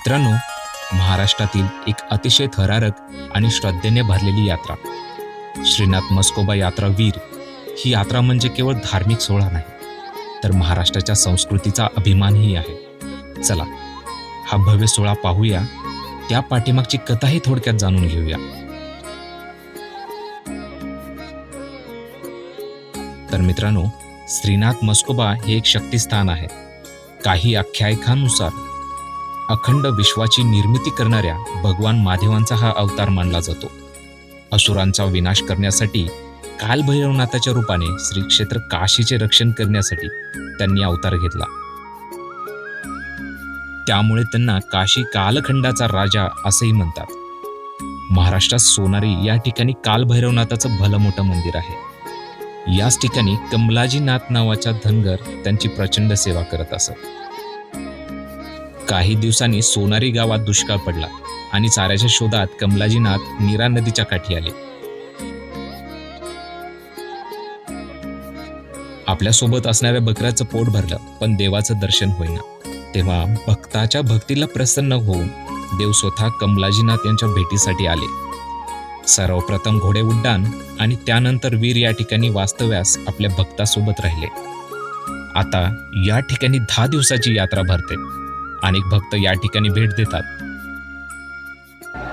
मित्रांनो महाराष्ट्रातील एक अतिशय थरारक आणि श्रद्धेने भरलेली यात्रा. श्रीनाथ मस्कोबा यात्रा वीर ही यात्रा म्हणजे केवळ धार्मिक सोहळा नाही तर महाराष्ट्राच्या संस्कृतीचा अभिमानही आहे. चला हा भव्य सोहळा पाहूया त्या पाठीमागची कथाही थोडक्यात जाणून घेऊया. तर मित्रांनो श्रीनाथ मस्कोबा हे एक शक्तिस्थान आहे. काही आख्यायिकांनुसार अखंड विश्वाची निर्मिती करणाऱ्या भगवान महादेवांचा हा अवतार मानला जातो. असुरांचा विनाश करण्यासाठी कालभैरवनाथाच्या रूपाने श्री क्षेत्र काशीचे रक्षण करण्यासाठी त्यांनी अवतार घेतला. त्यामुळे त्यांना काशी कालखंडाचा राजा असंही म्हणतात. महाराष्ट्रात सोनारी या ठिकाणी कालभैरवनाथाचं भलं मोठं मंदिर आहे. याच ठिकाणी कमलाजीनाथ नावाचा धनगर त्यांची प्रचंड सेवा करत असत. काही दिवसांनी सोनारी गावात दुष्काळ पडला आणि चाऱ्याच्या शोधात कमलाजीनाथ नीरा नदीच्या काठी आले. आपल्यासोबत असणाऱ्या बकऱ्याचं पोट भरलं पण देवाचं दर्शन होईना. तेव्हा भक्ताच्या भक्तीला प्रसन्न होऊन देव स्वतः कमलाजीनाथ यांच्या भेटीसाठी आले. सर्वप्रथम घोडे उड्डाण आणि त्यानंतर वीर या ठिकाणी वास्तव्यास आपल्या भक्तासोबत राहिले. आता या ठिकाणी दहा दिवसाची यात्रा भरते. अनेक भक्त या ठिकाणी भेट देतात.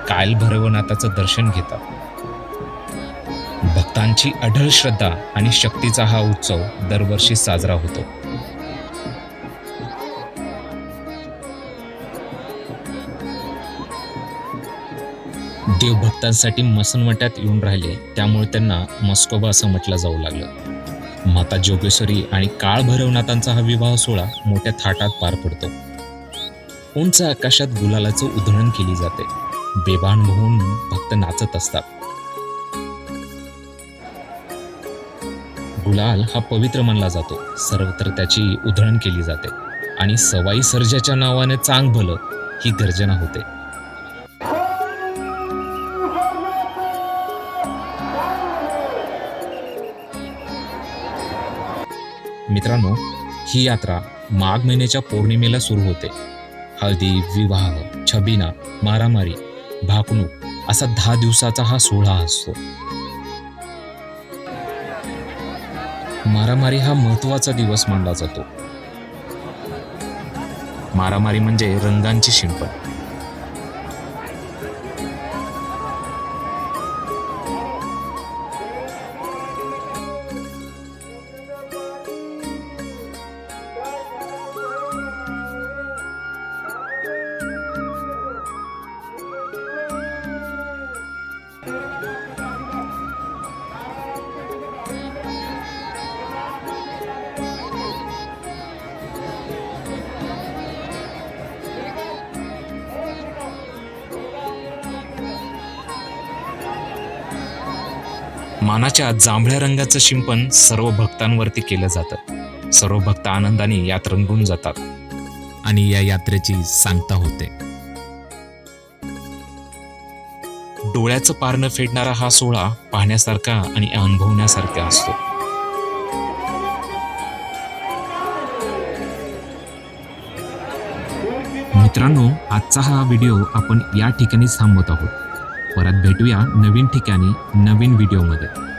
कायल भैरवनाथाचं दर्शन घेतात. भक्तांची अढळ श्रद्धा आणि शक्तीचा हा उत्सव दरवर्षी साजरा होतो. देवभक्तांसाठी मसनवट्यात येऊन राहिले त्यामुळे त्यांना मस्कोबा असं म्हटलं जाऊ लागलं. माता जोगेश्वरी आणि काळ भैरवनाथांचा हा विवाह सोहळा मोठ्या थाटात पार पडतो. उंच आकाशात गुलालाचं उधळण केली जाते? बेभान होऊन भक्त नाचत असतात. गुलाल हा पवित्र मानला जातो. सर्वत्र त्याची उधळण केली जाते. आणि सवाई सर्जाच्या नावाने चांग भलं ही गर्जना होते. मित्रांनो ही यात्रा माघ महिन्याच्या पौर्णिमेला सुरू होते. हळदी विवाह छबिना मारामारी भाकणूक असा दहा दिवसाचा हा सोहळा असतो. मारामारी हा महत्त्वाचा दिवस मानला जातो. मारामारी म्हणजे रंगांची शिंपण मानाच्या जांभळ्या रंगाचं शिंपण सर्व भक्तांवरती केलं जातं. सर्व भक्त आनंदाने यात रंगून जातात. आणि या यात्रेची सांगता होते. डोळ्याचं पारणं फेडणारा हा सोहळा पाहण्यासारखा आणि अनुभवण्यासारखा असतो. मित्रांनो आजचा हा व्हिडिओ आपण या ठिकाणी थांबवत आहोत. परत भेटूया नवीन ठिकाणी नवीन व्हिडिओमध्ये.